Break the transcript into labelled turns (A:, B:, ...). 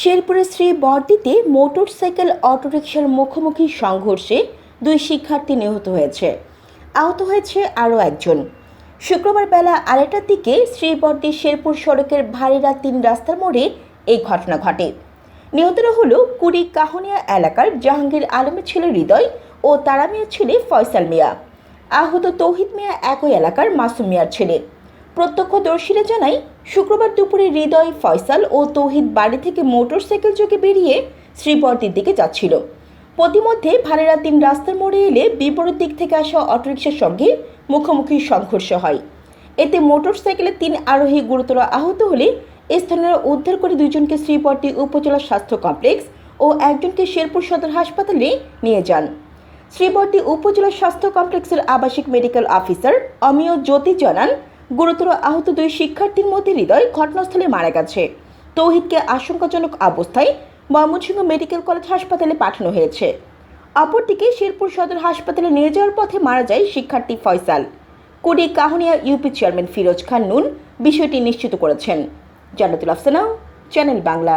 A: শেরপুরের শ্রী বর্দিতে মোটরসাইকেল অটোরিকশার মুখোমুখি সংঘর্ষে দুই শিক্ষার্থী নিহত হয়েছে। আহত হয়েছে আরও একজন। শুক্রবার বেলা আড়াইটার দিকে শ্রীবর্দি শেরপুর সড়কের ভারিরা তিন রাস্তার মোড়ে এই ঘটনা ঘটে। নিহতরা হল কুড়ি কাহনিয়া এলাকার জাহাঙ্গীর আলমের ছেলে হৃদয় ও তারা মিয়ার ছেলে ফয়সাল মিয়া। আহত তৌহিদ মিয়া একই এলাকার মাসুম মিয়ার ছেলে। প্রত্যক্ষদর্শীরা জানায়, শুক্রবার দুপুরে হৃদয়, ফয়সাল ও তৌহিদ বাড়ি থেকে মোটরসাইকেল যোগে বেরিয়ে শ্রীবর্দির দিকে যাচ্ছিল। পথিমধ্যে ভাড়েরা তিন রাস্তার মোড়ে এলে বিপরীত দিক থেকে আসা অটোরিকশার সঙ্গে মুখোমুখি সংঘর্ষ হয়। এতে মোটরসাইকেলের তিন আরোহী গুরুতর আহত হলে স্থানীয়রা উদ্ধার করে দুজনকে শ্রীবর্দি উপজেলা স্বাস্থ্য কমপ্লেক্স ও একজনকে শেরপুর সদর হাসপাতালে নিয়ে যান। শ্রীবর্দী উপজেলা স্বাস্থ্য কমপ্লেক্সের আবাসিক মেডিকেল অফিসার অমিয় জ্যোতি জানান গুরুতর আহত দুই শিক্ষার্থীর মধ্যে হৃদয় ঘটনাস্থলে মারা গেছে। তৌহিদকে আশঙ্কাজনক অবস্থায় ময়মনসিংহ মেডিকেল কলেজ হাসপাতালে পাঠানো হয়েছে। অপরদিকে শেরপুর সদর হাসপাতালে নিয়ে যাওয়ার পথে মারা যায় শিক্ষার্থী ফয়সাল। কুড়ি কাহনিয়া, ইউপি চেয়ারম্যান ফিরোজ খান নুন বিষয়টি নিশ্চিত করেছেন। জান্নাতুল আফসানা, চ্যানেল বাংলা।